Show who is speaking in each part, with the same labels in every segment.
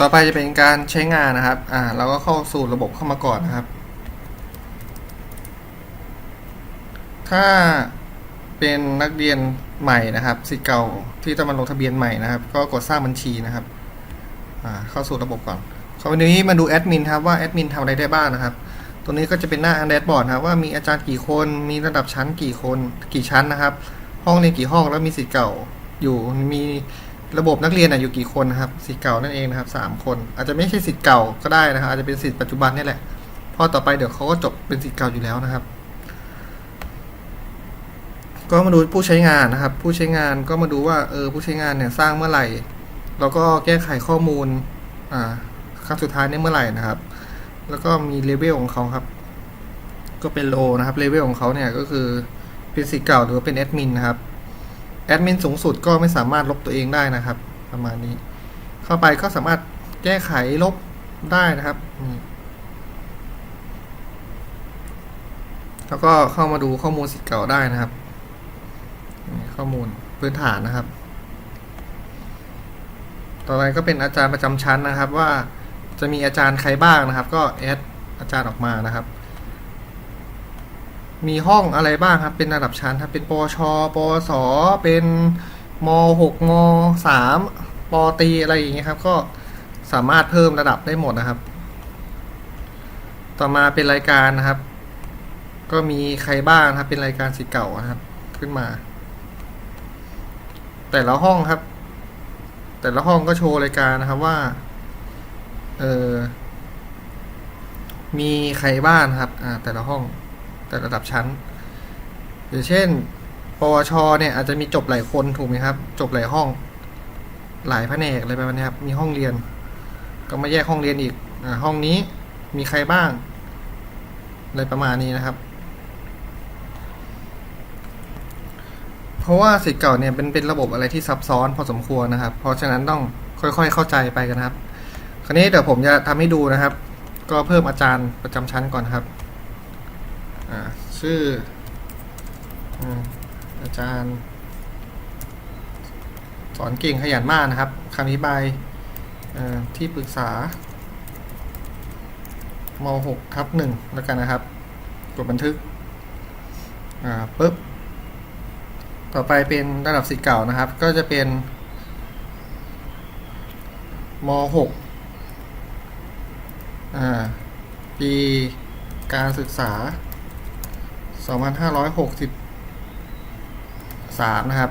Speaker 1: ต่อไปจะเป็นการใช้งานนะครับ อ่า เราก็เข้าสู่ระบบเข้ามาก่อนนะครับ ถ้าเป็นนักเรียนใหม่นะครับสิทธิ์เก่าที่จะมาลงทะเบียนใหม่นะครับ ก็กดสร้างบัญชีนะครับ อ่า เข้าสู่ระบบก่อนคราวนี้มาดูแอดมินครับว่าแอดมินทำอะไรได้บ้างนะครับ ตัวนี้ก็จะเป็นหน้าแดชบอร์ดครับว่ามีอาจารย์กี่คน มีระดับชั้นกี่คน กี่ชั้นนะครับ ห้องเรียนกี่ห้องแล้วมีสิทธิ์เก่าอยู่ มี ระบบนักเรียนอยู่กี่คนนะครับสิทธิ์เก่านั่นเองนะครับสามคน อาจจะไม่ใช่สิทธิ์เก่าก็ได้นะครับอาจจะเป็นสิทธิ์ปัจจุบันนี่แหละพอต่อไปเดี๋ยวเขาก็จบเป็นสิทธิ์เก่าอยู่แล้วนะครับ ก็มาดูผู้ใช้งานนะครับ ผู้ใช้งานก็มาดูว่าเออผู้ใช้งานเนี่ยสร้างเมื่อไหร่ แล้วก็แก้ไขข้อมูลอ่าครั้งสุดท้ายนี่เมื่อไหร่นะครับ แล้วก็มีเลเวลของเขาครับ ก็เป็นโลนะครับเลเวลของเขาเนี่ยก็คือเป็นสิทธิ์เก่าหรือว่าเป็นแอดมินนะครับ แอดมินสูงสุดก็ไม่สามารถลบตัวเองได้นะครับ ประมาณนี้ เข้าไปก็สามารถแก้ไขลบได้นะครับแล้วก็เข้ามาดูข้อมูลสิทธิ์เก่าได้นะครับ ข้อมูลพื้นฐานนะครับ ต่อไปก็เป็นอาจารย์ประจำชั้นนะครับ ว่าจะมีอาจารย์ใครบ้างนะครับ ก็แอดอาจารย์ออกมานะครับ มีห้องอะไรบ้างครับ เป็นระดับชั้นครับ เป็นปชปสเป็นม .6 ม .3 ปตีอะไรอย่างเงี้ยครับ ก็สามารถเพิ่มระดับได้หมดนะครับ ต่อมาเป็นรายการนะครับ ก็มีใครบ้างครับ เป็นรายการสิเก่าครับ ขึ้นมา แต่ละห้องครับ แต่ละห้องก็โชว์รายการนะครับว่า เออมีใครบ้างครับ อ่า แต่ละห้อง แต่ระดับชั้นอย่างเช่น ปวช เนี่ยอาจจะมีจบหลายคนถูกไหมครับ จบหลายห้อง หลายแผนกอะไรประมาณนี้ครับมีห้องเรียน ก็มาแยกห้องเรียนอีกอห้องนี้มีใครบ้างอะไรประมาณนี้นะครับ เพราะว่าสิทธิ์เก่าเนี่ยเป็นเป็นระบบอะไรที่ซับซ้อนพอสมควรนะครับ เพราะฉะนั้นต้องค่อยๆ เข้าใจไปกันครับ คราวนี้เดี๋ยวผมจะทำให้ดูนะครับ ก็เพิ่มอาจารย์ประจำชั้นก่อนครับ อ่าชื่ออาจารย์ สอนเก่งขยันมากนะครับคำอธิบายที่ปรึกษาม6ทับหนึ่งแล้วกันนะครับ กดบันทึก อ่าปุ๊บ ต่อไปเป็นระดับสิทธิ์เก่านะครับ ก็จะเป็นม .6 อ่า ปีการศึกษา 2563 นะครับ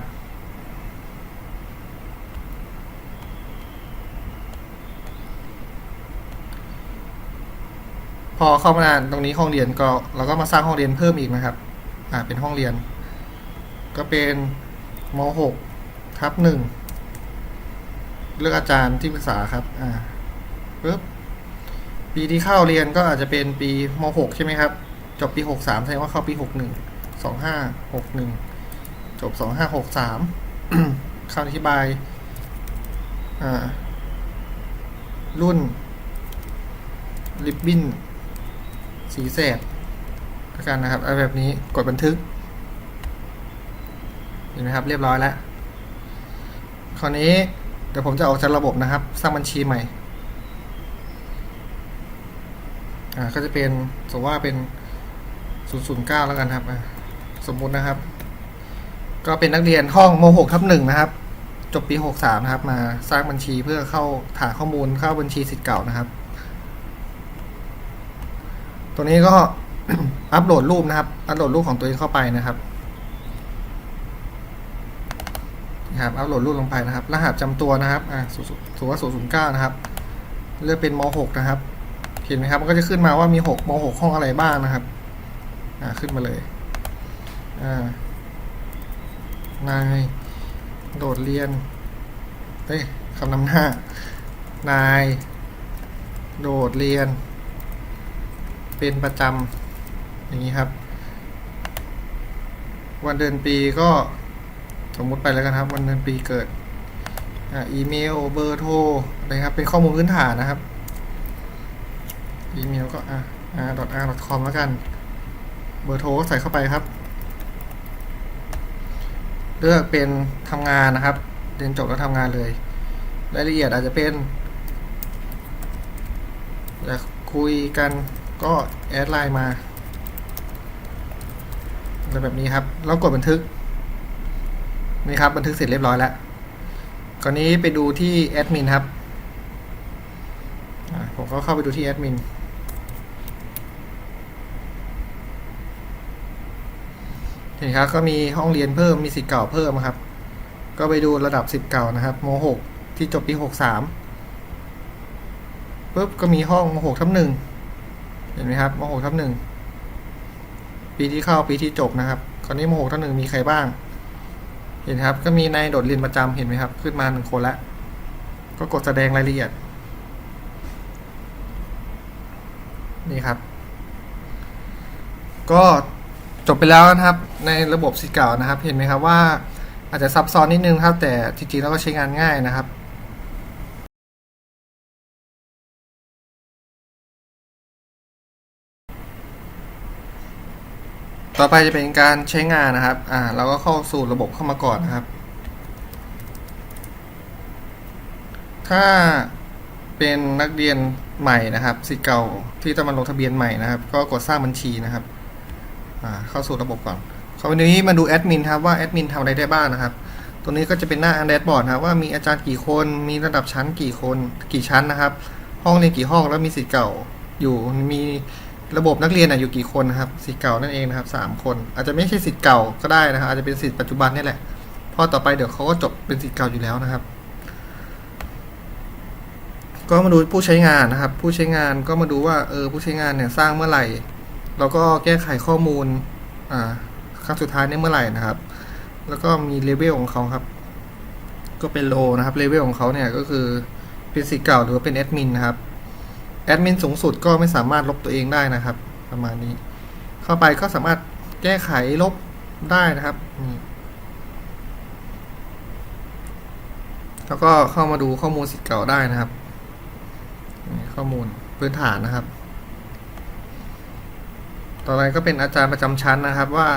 Speaker 1: พอเข้ามาตรงนี้ห้องเรียนก็เราก็มาสร้างห้องเรียนเพิ่มอีกนะครับ อ่าเป็นห้องเรียน ก็เป็นม .6 ทับหนึ่งเลือกอาจารย์ที่ปรึกษาครับ อ่าปึ๊บปีที่เข้าเรียนก็อาจจะเป็นปีม .6 ใช่ไหมครับ จบปี63แสดงว่าเข้าปี61 2561จบ2563คำอธิบาย อ่า รุ่น ริบบิ้น สีแสดกันนะครับเอาแบบนี้กดบันทึก เห็นไหมครับ เรียบร้อยแล้ว คราวนี้ เดี๋ยวผมจะออกจากระบบนะครับ สร้างบัญชีใหม่ อ่า ก็จะเป็นสมมติว่าเป็น 009 แล้วกันครับ สมมุตินะครับ ก็เป็นนักเรียนห้องม .6 ทับหนึ่งนะครับ จบปี 63 นะครับ มาสร้างบัญชีเพื่อเข้าฐานข้อมูลเข้าบัญชีสิทธิ์เก่านะครับ ตัวนี้ก็อัปโหลดรูปนะครับ อัปโหลดรูปของตัวเองเข้าไปนะครับนะครับ อัปโหลดรูปลงไปนะครับ รหัสจำตัวนะครับ อ่าสูว่า009นะครับ เลือกเป็นม .6 นะครับ เห็นไหมครับ มันก็จะขึ้นมาว่ามี6ม .6 ห้องอะไรบ้างนะครับ อ่าขึ้นมาเลย อ่านาย โดดเรียน เฮ้ยคำนำหน้า นาย โดดเรียน เป็นประจำอย่างนี้ครับ วันเดือนปีก็สมมุติไปแล้วกันครับ วันเดือนปีเกิดอ่าอีเมลเบอร์โทรอะไรครับ เป็นข้อมูลพื้นฐานนะครับ อีเมลก็อะ r r com แล้วกัน เบอร์โทรใส่เข้าไปครับ เลือกเป็นทำงานนะครับ เรียนจบแล้วทำงานเลย รายละเอียดอาจจะเป็นคุยกันก็แอดไลน์มาจะแบบนี้ครับแล้วกดบันทึกนี่ครับบันทึกเสร็จเรียบร้อยแล้วคราวนี้ไปดูที่แอดมินครับผมก็เข้าไปดูที่แอดมิน เห็นครับก็มีห้องเรียนเพิ่มมีสิทธิ์เก่าเพิ่มครับ ก็ไปดูระดับสิทธิ์เก่านะครับม .6 ที่จบปี63ปุ๊บก็มีห้องม .6 ทับหนึ่งเห็นไหมครับม .6 ทับหนึ่งปีที่เข้าปีที่จบนะครับคราวนี้ม .6 ทับหนึ่งมีใครบ้าง เห็นครับก็มีนายโดดเรียนประจำเห็นไหมครับ ขึ้นมาหนึ่งคนละก็กดแสดงรายละเอียด นี่ครับ ก็ จบไปแล้วนะครับในระบบสิเก่านะครับ เห็นไหมครับว่าอาจจะซับซ้อนนิดนึงครับ แต่จริงๆแล้วก็ใช้งานง่ายนะครับต่อไปจะเป็นการใช้งานนะครับ อ่า เราก็เข้าสู่ระบบเข้ามาก่อนนะครับ ถ้าเป็นนักเรียนใหม่นะครับสิทธิ์เก่าที่จะมาลงทะเบียนใหม่นะครับ ก็กดสร้างบัญชีนะครับ เข้าสู่ระบบก่อนคราวนี้มาดูแอดมินครับว่าแอดมินทำอะไรได้บ้างนะครับ ตัวนี้ก็จะเป็นหน้าอันแดดบอร์ดครับว่ามีอาจารย์กี่คน มีระดับชั้นกี่คน กี่ชั้นนะครับ ห้องเรียนกี่ห้องแล้วมีสิทธิ์เก่าอยู่มีระบบนักเรียนอยู่กี่คนนะครับสิทธิ์เก่านั่นเองนะครับสามคน อาจจะไม่ใช่สิทธิ์เก่าก็ได้นะครับอาจจะเป็นสิทธิ์ปัจจุบันนี่แหละเพราะต่อไปเดี๋ยวเขาก็จบเป็นสิทธิ์เก่าอยู่แล้วนะครับ ก็มาดูผู้ใช้งานนะครับ ผู้ใช้งานก็มาดูว่าเออผู้ใช้งานเนี่ยสร้างเมื่อไหร่ แล้วก็แก้ไขข้อมูลครั้งสุดท้ายเนี่เมื่อไหร่นะครับ แล้วก็มีเลเวลของเขาครับ ก็เป็นโลนะครับเลเวลของเขาเนี่ยก็คือเป็นสิทธิ์เก่าหรือว่าเป็นแอดมินนะครับแอดมินสูงสุดก็ไม่สามารถลบตัวเองได้นะครับ ประมาณนี้ เข้าไปก็สามารถแก้ไขลบได้นะครับแล้วก็เข้ามาดูข้อมูลสิทธิ์เก่าได้นะครับ ข้อมูลพื้นฐานนะครับ ต่อไปก็เป็นอาจารย์ประจำชั้นนะครับ ว่า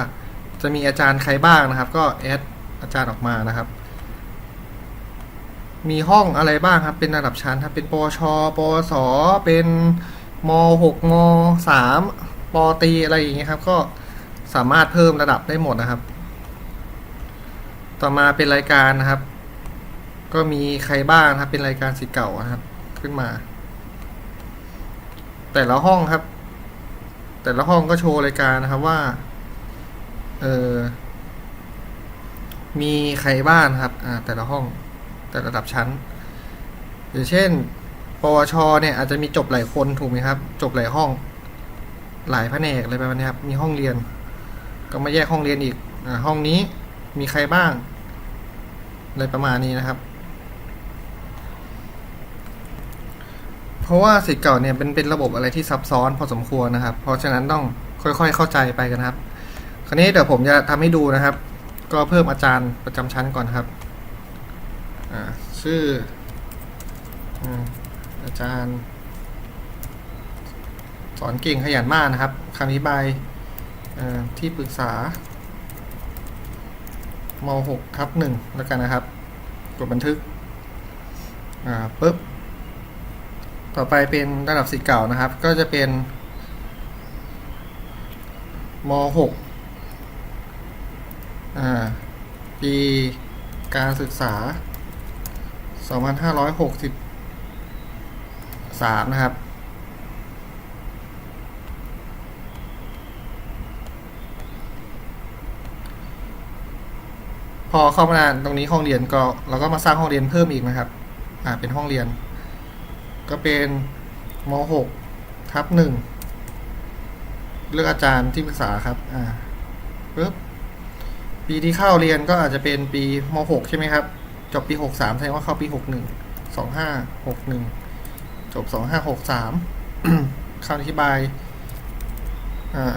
Speaker 1: จะมีอาจารย์ใครบ้างนะครับ ก็แอดอาจารย์ออกมานะครับ มีห้องอะไรบ้างครับ เป็นระดับชั้นครับ เป็นปชปสเป็นม .6 ม .3 ปตีอะไรอย่างเงี้ยครับ ก็สามารถเพิ่มระดับได้หมดนะครับ ต่อมาเป็นรายการนะครับ ก็มีใครบ้างครับ เป็นรายการสิเก่านะครับ ขึ้นมา แต่ละห้องครับ แต่ละห้องก็โชว์รายการนะครับว่า เออมีใครบ้างครับ อ่า แต่ละห้องแต่ระดับชั้นอย่างเช่น ปวช เนี่ย อาจจะมีจบหลายคนถูกไหมครับ จบหลายห้อง หลายแผนกอะไรประมาณนี้ครับ มีห้องเรียน ก็มาแยกห้องเรียนอีกอ่าห้องนี้มีใครบ้างอะไรประมาณนี้นะครับ เพราะว่าสิทธิ์เก่าเนี่ยเป็นเป็นระบบอะไรที่ซับซ้อนพอสมควรนะครับ เพราะฉะนั้นต้องค่อยๆ เข้าใจไปกันครับ คราวนี้เดี๋ยวผมจะทำให้ดูนะครับ ก็เพิ่มอาจารย์ประจำชั้นก่อนครับอ่าชื่ออืมอาจารย์ สอนเก่งขยันมากนะครับคำอธิบายอ่อที่ปรึกษาม6ทับหนึ่งแล้วกันนะครับ กดบันทึก อ่าปุ๊บ ต่อไปเป็นระดับสิทธิ์เก่านะครับ ก็จะเป็นม .6 อ่าปีการศึกษา 2563 นะครับ พอเข้ามาตรงนี้ห้องเรียนก็เราก็มาสร้างห้องเรียนเพิ่มอีกนะครับ อ่าเป็นห้องเรียน ก็เป็นม .6 ทับหนึ่งเลือกอาจารย์ที่ปรึกษาครับ อ่าปึ๊บปีที่เข้าเรียนก็อาจจะเป็นปีม .6 ใช่ไหมครับ จบปี 63แสดงว่าเข้าปี 61 2561 จบ 2563คำอธิบาย อ่า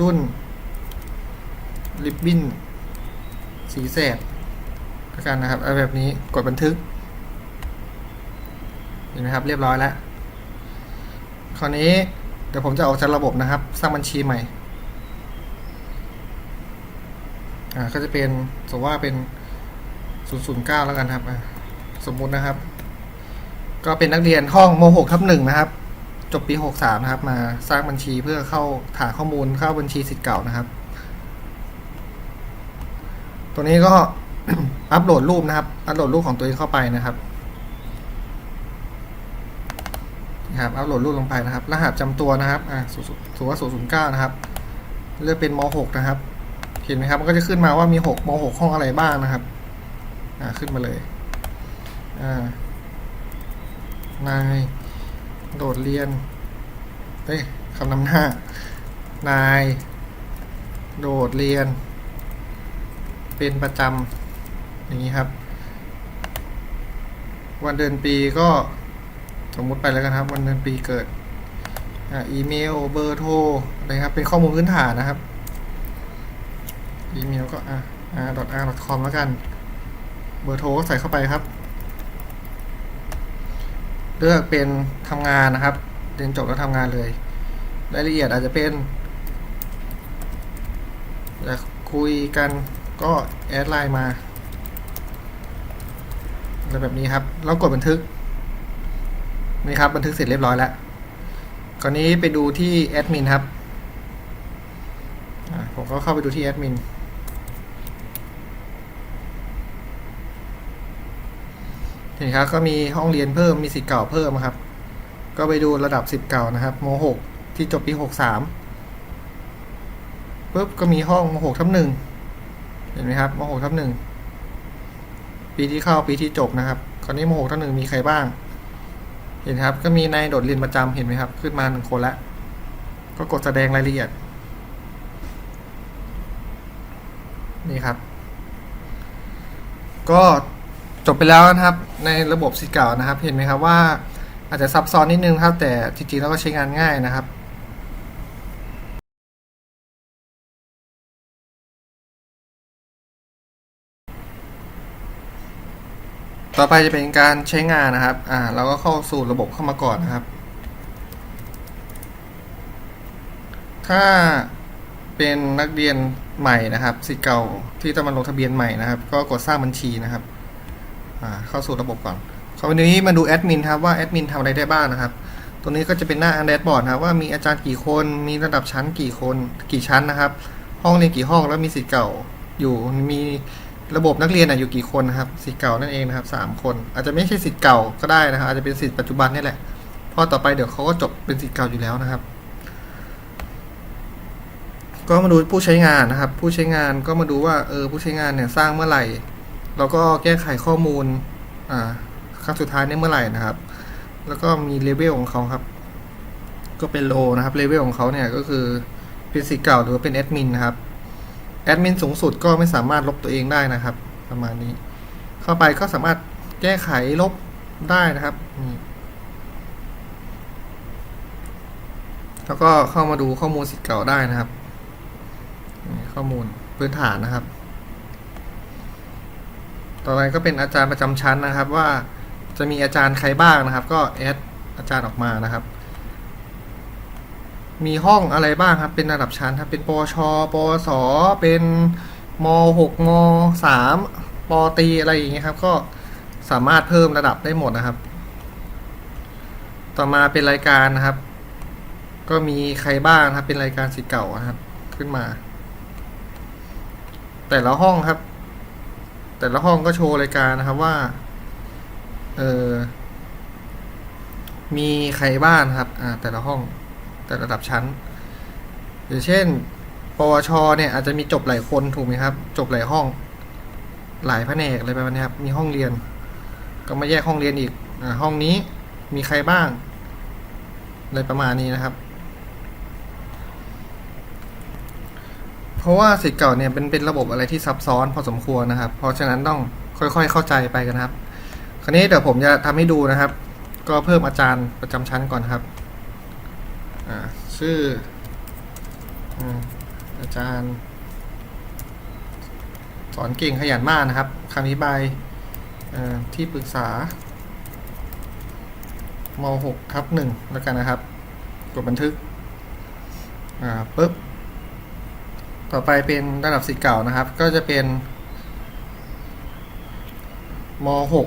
Speaker 1: รุ่น ริบบิ้น สีแสดกันนะครับเอาแบบนี้ กดบันทึก เห็นไหมครับ เรียบร้อยแล้ว คราวนี้เดี๋ยวผมจะออกจากระบบนะครับ สร้างบัญชีใหม่ อ่าก็จะเป็นสมมติว่าเป็น009แล้วกันครับ สมมุตินะครับ ก็เป็นนักเรียนห้องม .6 ทับหนึ่งนะครับ จบปี 63 นะครับ มาสร้างบัญชีเพื่อเข้าฐานข้อมูลเข้าบัญชีสิทธิ์เก่านะครับ ตัวนี้ก็อัปโหลดรูปนะครับ อัปโหลดรูปของตัวเองเข้าไปนะครับนะ ครับอัปโหลดรูปลงไปนะครับ รหัสจำตัวนะครับอ่าสูว่าศูนย์ศูนย์เก้านะครับ เลือกเป็นม .6 นะครับ เห็นไหมครับ มันก็จะขึ้นมาว่ามี6ม .6 ห้องอะไรบ้างนะครับ อ่าขึ้นมาเลยอ่านายโดดเรียนเฮ้ยคำนำหน้านาย โดดเรียน เป็นประจำอย่างนี้ครับ วันเดือนปีก็ สมมุติไปแล้วกันครับ วันเดือนปีเกิดอีเมลเบอร์โทรอะไรครับ เป็นข้อมูลพื้นฐานนะครับ อีเมลก็อ่า r .r.com แล้วกัน เบอร์โทรก็ใส่เข้าไปครับ เลือกเป็นทำงานนะครับ เรียนจบแล้วทำงานเลย รายละเอียดอาจจะเป็นอยากคุยกันก็แอดไลน์มาอะไรแบบนี้ครับ แล้วกดบันทึก นี่ครับบันทึกเสร็จเรียบร้อยแล้วคราวนี้ไปดูที่แอดมินครับผมก็เข้าไปดูที่แอดมินเห็นครับก็มีห้องเรียนเพิ่มมีสิทธิ์เก่าเพิ่มครับ ก็ไปดูระดับสิทธิ์เก่านะครับม .6 ที่จบปี63ปุ๊บก็มีห้องม .6 ทับหนึ่งเห็นไหมครับม .6 ทับหนึ่งปีที่เข้าปีที่จบนะครับคราวนี้ม .6 ทับหนึ่งมีใครบ้าง เห็นครับ ก็มีนายโดดเรียนประจำเห็นไหมครับ ขึ้นมาหนึ่งคนละก็กดแสดงรายละเอียด นี่ครับ ก็จบไปแล้วนะครับ ในระบบสิทธิ์เก่านะครับ เห็นไหมครับว่าอาจจะซับซ้อนนิดนึงครับ แต่จริงๆแล้วก็ใช้งานง่ายนะครับ ต่อไปจะเป็นการใช้งานนะครับ อ่า เราก็เข้าสู่ระบบเข้ามาก่อนนะครับ ถ้าเป็นนักเรียนใหม่นะครับสิทธิ์เก่าที่จะมาลงทะเบียนใหม่นะครับ ก็กดสร้างบัญชีนะครับ อ่า เข้าสู่ระบบก่อนคราวนี้มาดูแอดมินครับว่าแอดมินทำอะไรได้บ้างนะครับ ตัวนี้ก็จะเป็นหน้าอันแดดบอร์ดครับว่ามีอาจารย์กี่คน มีระดับชั้นกี่คน กี่ชั้นนะครับ ห้องเรียนกี่ห้องแล้วมีสิทธิ์เก่าอยู่ มี ระบบนักเรียนอยู่กี่คนนะครับสิทธิ์เก่านั่นเองนะครับสามคน อาจจะไม่ใช่สิทธิ์เก่าก็ได้นะครับอาจจะเป็นสิทธิ์ปัจจุบันนี่แหละพราะต่อไปเดี๋ยวเขาก็จบเป็นสิทธิ์เก่าอยู่แล้วนะครับ ก็มาดูผู้ใช้งานนะครับ ผู้ใช้งานก็มาดูว่าเออผู้ใช้งานเนี่ยสร้างเมื่อไหร่ แล้วก็แก้ไขข้อมูลอ่าครั้งสุดท้ายเนี่ยเมื่อไหร่นะครับ แล้วก็มีเลเวลของเขาครับ ก็เป็นโลนะครับเลเวลของเขาเนี่ยก็คือเป็นสิทธิ์เก่าหรือว่าเป็นแอดมินนะครับ แอดมินสูงสุดก็ไม่สามารถลบตัวเองได้นะครับ ประมาณนี้ เข้าไปก็สามารถแก้ไขลบได้นะครับนี่แล้วก็เข้ามาดูข้อมูลสิทธิ์เก่าได้นะครับ ข้อมูลพื้นฐานนะครับ ต่อไปก็เป็นอาจารย์ประจำชั้นนะครับ ว่าจะมีอาจารย์ใครบ้างนะครับ ก็แอดอาจารย์ออกมานะครับ มีห้องอะไรบ้างครับ เป็นระดับชั้นครับ เป็นปชปสเป็นม .6 ม .3 ปตีอะไรอย่างเงี้ยครับ ก็สามารถเพิ่มระดับได้หมดนะครับ ต่อมาเป็นรายการนะครับ ก็มีใครบ้างครับ เป็นรายการสิเก่าครับ ขึ้นมา แต่ละห้องครับ แต่ละห้องก็โชว์รายการนะครับว่า เออมีใครบ้างครับ อ่า แต่ละห้อง แต่ระดับชั้น อย่างเช่น ปวช เนี่ยอาจจะมีจบหลายคนถูกไหมครับ จบหลายห้อง หลายแผนกอะไรประมาณนี้ครับ มีห้องเรียน ก็มาแยกห้องเรียนอีกอห้องนี้มีใครบ้างอะไรประมาณนี้นะครับ เพราะว่าสิทธิ์เก่าเนี่ยเป็นเป็นระบบอะไรที่ซับซ้อนพอสมควรนะครับ เพราะฉะนั้นต้องค่อยๆ เข้าใจไปกันครับ คราวนี้เดี๋ยวผมจะทำให้ดูนะครับ ก็เพิ่มอาจารย์ประจำชั้นก่อนครับ อ่าชื่ออาจารย์ สอนเก่งขยันมากนะครับคำอธิบายที่ปรึกษาม6ทับหนึ่งแล้วกันนะครับ กดบันทึก อ่าปุ๊บ ต่อไปเป็นระดับสิทธิ์เก่านะครับ ก็จะเป็นม .6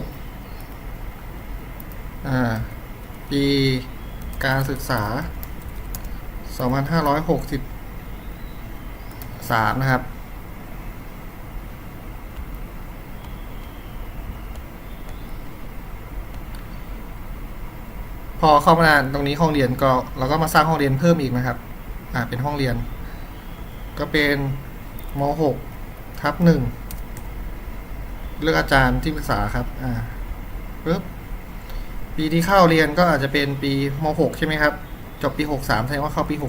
Speaker 1: อ่าปีการศึกษา 2563 นะครับ พอเข้ามาตรงนี้ห้องเรียนก็เราก็มาสร้างห้องเรียนเพิ่มอีกนะครับ อ่าเป็นห้องเรียน ก็เป็นม .6 ทับหนึ่งเลือกอาจารย์ที่ปรึกษาครับ อ่าปึ๊บปีที่เข้าเรียนก็อาจจะเป็นปีม .6 ใช่ไหมครับ จบปี63แสดงว่าเข้าปี61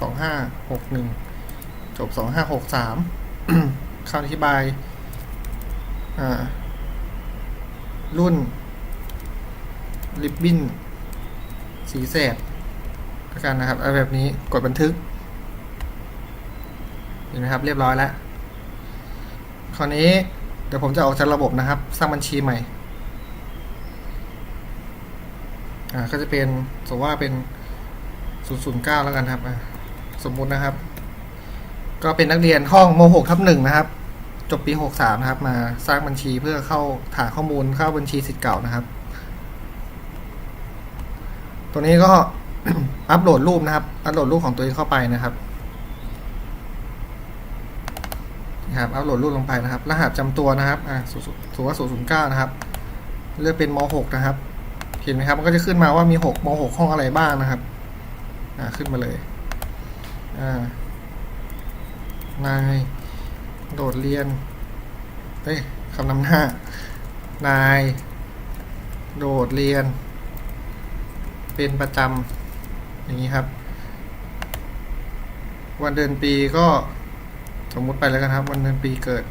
Speaker 1: 2561จบ2563คำอธิบาย อ่า รุ่น ริบบิ้น สีแสดกันนะครับเอาแบบนี้กดบันทึก เห็นไหมครับ เรียบร้อยแล้ว คราวนี้ เดี๋ยวผมจะออกจากระบบนะครับ สร้างบัญชีใหม่ อ่า ก็จะเป็นสมมติว่าเป็น 009 แล้วกันครับ สมมุตินะครับ ก็เป็นนักเรียนห้องม .6 ทับหนึ่งนะครับ จบปี 63 นะครับ มาสร้างบัญชีเพื่อเข้าฐานข้อมูลเข้าบัญชีสิทธิ์เก่านะครับ ตัวนี้ก็อัปโหลดรูปนะครับ อัปโหลดรูปของตัวเองเข้าไปนะครับนะครับ อัปโหลดรูปลงไปนะครับ รหัสจำตัวนะครับ อ่าสูว่า009นะครับ เลือกเป็นม .6 นะครับ เห็นไหมครับ มันก็จะขึ้นมาว่ามี6ม .6 ห้องอะไรบ้างนะครับ อ่าขึ้นมาเลย อ่านาย โดดเรียน เฮ้ยคำนำหน้า นาย โดดเรียน เป็นประจำอย่างนี้ครับ วันเดือนปีก็สมมุติไปแล้วกันครับ วันเดือนปีเกิด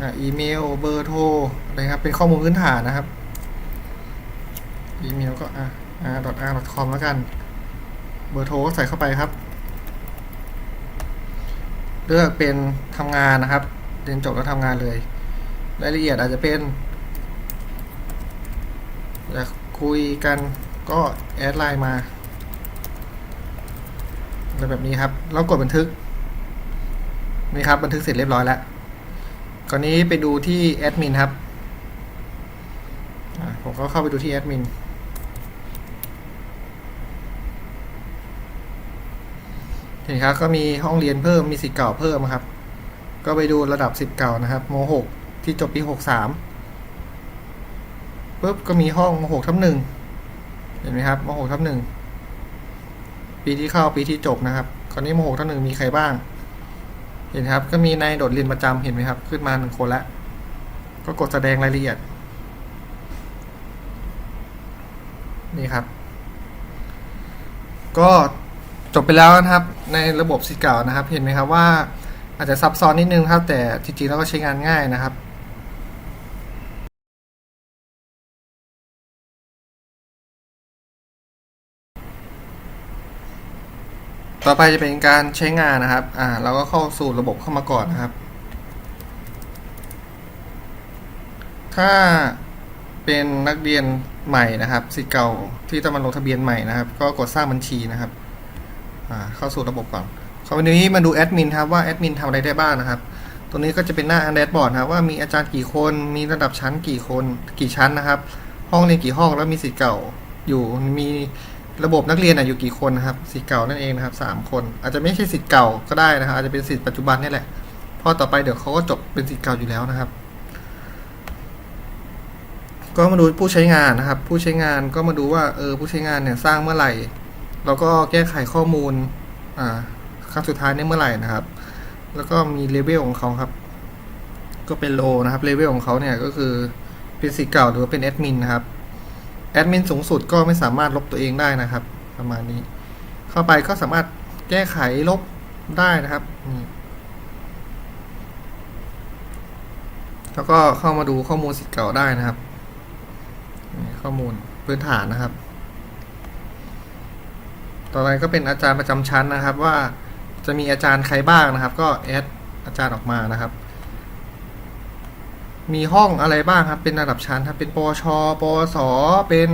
Speaker 1: อ,อีเมลเบอร์โทรอะไรครับ เป็นข้อมูลพื้นฐานนะครับ อีเมลก็อะ r r com แล้วกัน เบอร์โทรก็ใส่เข้าไปครับ เลือกเป็นทำงานนะครับ เรียนจบแล้วทำงานเลย รายละเอียดอาจจะเป็นอยากคุยกันก็แอดไลน์มาอะไรแบบนี้ครับแล้วกดบันทึกนี่ครับบันทึกเสร็จเรียบร้อยแล้วคราวนี้ไปดูที่แอดมินครับผมก็เข้าไปดูที่แอดมิน เห็นครับก็มีห้องเรียนเพิ่มมีสิทธิ์เก่าเพิ่มครับ ก็ไปดูระดับสิทธิ์เก่านะครับโม .6 ที่จบปี63ปุ๊บก็มีห้องโม .6 ทับหนึ่งเห็นไหมครับโม .6 ทับหนึ่งปีที่เข้าปีที่จบนะครับคราวนี้โม .6 ทับหนึ่งมีใครบ้าง เห็นครับก็มีนายโดดเรียนประจำเห็นไหมครับ ขึ้นมาหนึ่งคนละก็กดแสดงรายละเอียด นี่ครับ ก็ จบไปแล้วนะครับในระบบสิทธิ์เก่านะครับ เห็นไหมครับว่าอาจจะซับซ้อนนิดนึงครับ แต่จริงๆแล้วก็ใช้งานง่ายนะครับต่อไปจะเป็นการใช้งานนะครับ อ่า เราก็เข้าสู่ระบบเข้ามาก่อนนะครับ ถ้าเป็นนักเรียนใหม่นะครับสิทธิ์เก่าที่จะมาลงทะเบียนใหม่นะครับ ก็กดสร้างบัญชีนะครับ เข้าสู่ระบบก่อนคราวนี้มาดูแอดมินครับว่าแอดมินทำอะไรได้บ้างนะครับ ตัวนี้ก็จะเป็นหน้าแดชบอร์ดครับว่ามีอาจารย์กี่คน มีระดับชั้นกี่คน กี่ชั้นนะครับ ห้องเรียนกี่ห้องแล้วมีสิทธิ์เก่าอยู่มีระบบนักเรียนอยู่กี่คนนะครับสิทธิ์เก่านั่นเองนะครับสามคน อาจจะไม่ใช่สิทธิ์เก่าก็ได้นะครับอาจจะเป็นสิทธิ์ปัจจุบันนี่แหละเพราะต่อไปเดี๋ยวเขาก็จบเป็นสิทธิ์เก่าอยู่แล้วนะครับ ก็มาดูผู้ใช้งานนะครับ ผู้ใช้งานก็มาดูว่าเออผู้ใช้งานเนี่ยสร้างเมื่อไหร่ แล้วก็แก้ไขข้อมูลครั้งสุดท้ายเนี่ยเมื่อไหร่นะครับ แล้วก็มีเลเวลของเขาครับ ก็เป็นโลนะครับเลเวลของเขาเนี่ยก็คือเป็นสิทธิ์เก่าหรือว่าเป็นแอดมินนะครับแอดมินสูงสุดก็ไม่สามารถลบตัวเองได้นะครับ ประมาณนี้ เข้าไปก็สามารถแก้ไขลบได้นะครับแล้วก็เข้ามาดูข้อมูลสิทธิ์เก่าได้นะครับ ข้อมูลพื้นฐานนะครับ ต่อไปก็เป็นอาจารย์ประจำชั้นนะครับ ว่าจะมีอาจารย์ใครบ้างนะครับ ก็แอดอาจารย์ออกมานะครับ มีห้องอะไรบ้างครับ เป็นระดับชั้นครับ เป็นปชปสเป็น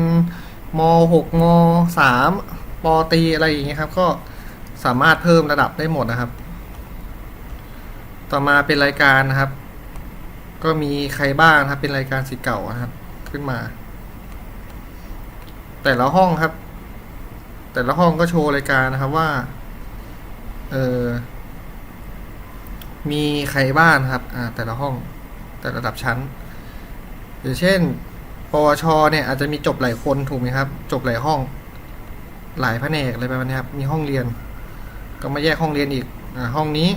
Speaker 1: ม .6 ม .3 ปตีอะไรอย่างเงี้ยครับ ก็สามารถเพิ่มระดับได้หมดนะครับ ต่อมาเป็นรายการนะครับ ก็มีใครบ้างครับ เป็นรายการสิทธิ์เก่านะครับ ขึ้นมา แต่ละห้องครับ แต่ละห้องก็โชว์รายการนะครับว่า เออมีใครบ้างครับ อ่า แต่ละห้องแต่ระดับชั้นอย่างเช่น ปวช เนี่ย อาจจะมีจบหลายคนถูกไหมครับ จบหลายห้อง หลายแผนกอะไรประมาณนี้ครับ มีห้องเรียน ก็มาแยกห้องเรียนอีก อ่า ห้องนี้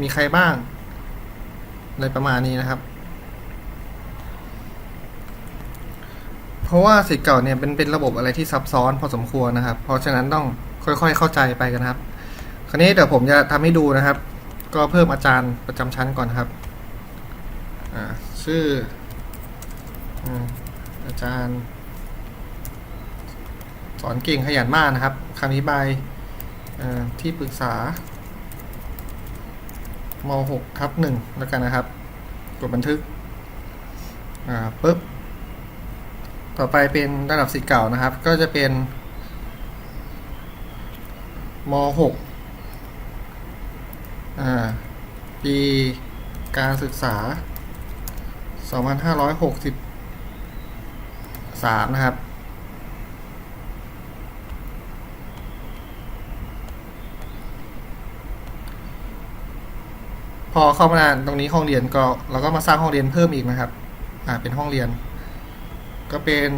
Speaker 1: มีใครบ้างอะไรประมาณนี้นะครับ เพราะว่าสิทธิ์เก่าเนี่ยเป็นเป็นระบบอะไรที่ซับซ้อนพอสมควรนะครับ เพราะฉะนั้นต้องค่อยๆ เข้าใจไปกันครับ คราวนี้เดี๋ยวผมจะทำให้ดูนะครับ ก็เพิ่มอาจารย์ประจำชั้นก่อนครับอ่าชื่ออืมอาจารย์ สอนเก่งขยันมากนะครับคำอธิบายอ่อที่ปรึกษาม6ทับหนึ่งแล้วกันนะครับ กดบันทึก อ่าปุ๊บ ต่อไปเป็นระดับสิทธิ์เก่านะครับ ก็จะเป็นม 6 อ่าปีการศึกษา 2563 นะครับ พอเข้ามาตรงนี้ห้องเรียนก็เราก็มาสร้างห้องเรียนเพิ่มอีกนะครับ อ่าเป็นห้องเรียน ก็เป็น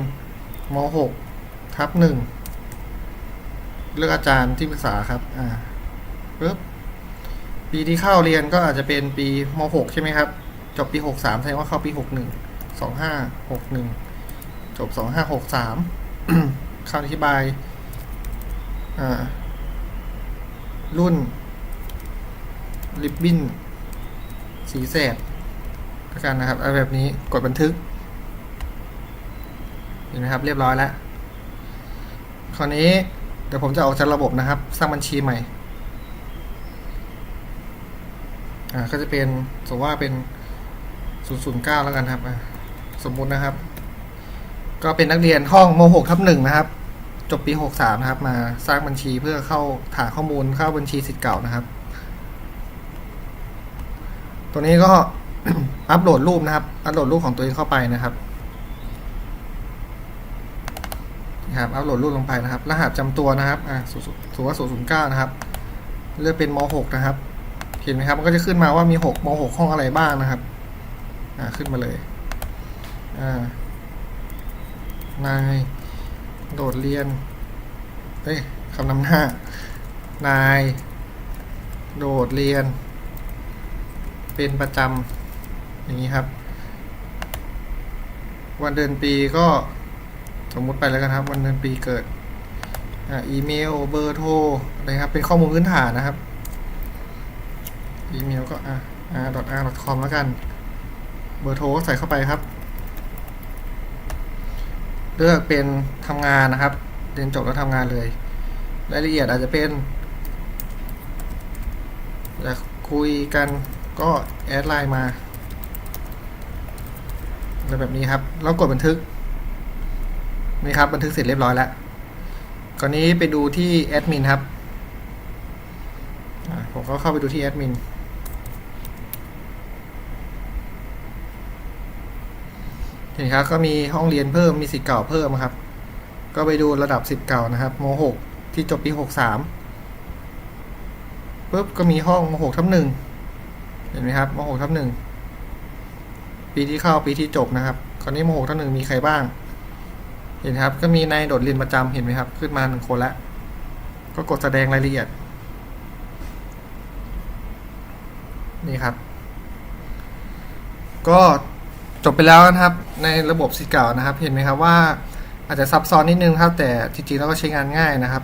Speaker 1: ม .6 ทับหนึ่งเลือกอาจารย์ที่ปรึกษาครับ อ่าปึ๊บปีที่เข้าเรียนก็อาจจะเป็นปีม .6 ใช่ไหมครับ จบปี 63แสดงว่าเข้าปี 61 2561 จบ 2563คำอธิบาย อ่า รุ่น ริบบิ้น สีแสดกันนะครับเอาแบบนี้ กดบันทึก เห็นไหมครับเรียบร้อยแล้ว คราวนี้เดี๋ยวผมจะออกจากระบบนะครับ สร้างบัญชีใหม่ อ่าก็จะเป็นสมมติว่าเป็น009แล้วกันครับสมมุตินะครับ ก็เป็นนักเรียนห้องม .6 ทับหนึ่งนะครับ จบปี 63 นะครับ มาสร้างบัญชีเพื่อเข้าฐานข้อมูลเข้าบัญชีสิทธิ์เก่านะครับ ตัวนี้ก็อัปโหลดรูปนะครับ อัปโหลดรูปของตัวเองเข้าไปนะครับ นะครับ อัปโหลดรูปลงไปนะครับ รหัสจำตัวนะครับ อ่าสูว่าศูนย์ศูนย์เก้านะครับ เลือกเป็นม .6 นะครับ เห็นไหมครับ มันก็จะขึ้นมาว่ามี6ม .6 ห้องอะไรบ้างนะครับ อ่า ขึ้นมาเลย อ่า นาย โดดเรียน เฮ้ยคำนำหน้า นาย โดดเรียน เป็นประจำอย่างนี้ครับ วันเดือนปีก็ สมมุติไปแล้วกันครับ วันเดือนปีเกิดอีเมลเบอร์โทรอะไรครับ เป็นข้อมูลพื้นฐานนะครับ อีเมลก็อ่า r r com แล้วกัน เบอร์โทรก็ใส่เข้าไปครับ เลือกเป็นทำงานนะครับ เรียนจบแล้วทำงานเลย รายละเอียดอาจจะเป็นอยากคุยกันก็แอดไลน์มาอะไรแบบนี้ครับ แล้วกดบันทึก นี่ครับบันทึกเสร็จเรียบร้อยแล้วก่อนนี้ไปดูที่แอดมินครับผมก็เข้าไปดูที่แอดมินเห็นครับก็มีห้องเรียนเพิ่มมีสิทธิ์เก่าเพิ่มครับ ก็ไปดูระดับสิทธิ์เก่านะครับม .6 ที่จบปี63ปุ๊บก็มีห้องม .6 ทับหนึ่งเห็นไหมครับม .6 ทับหนึ่งปีที่เข้าปีที่จบนะครับคราวนี้ม .6 ทับหนึ่งมีใครบ้าง เห็นครับ ก็มีในโดดเรียนประจำเห็นไหมครับ ขึ้นมาหนึ่งคนละก็กดแสดงรายละเอียด นี่ครับ ก็จบไปแล้วนะครับ ในระบบสิเก่านะครับ เห็นไหมครับว่าอาจจะซับซ้อนนิดนึงครับ แต่จริงๆแล้วก็ใช้งานง่ายนะครับ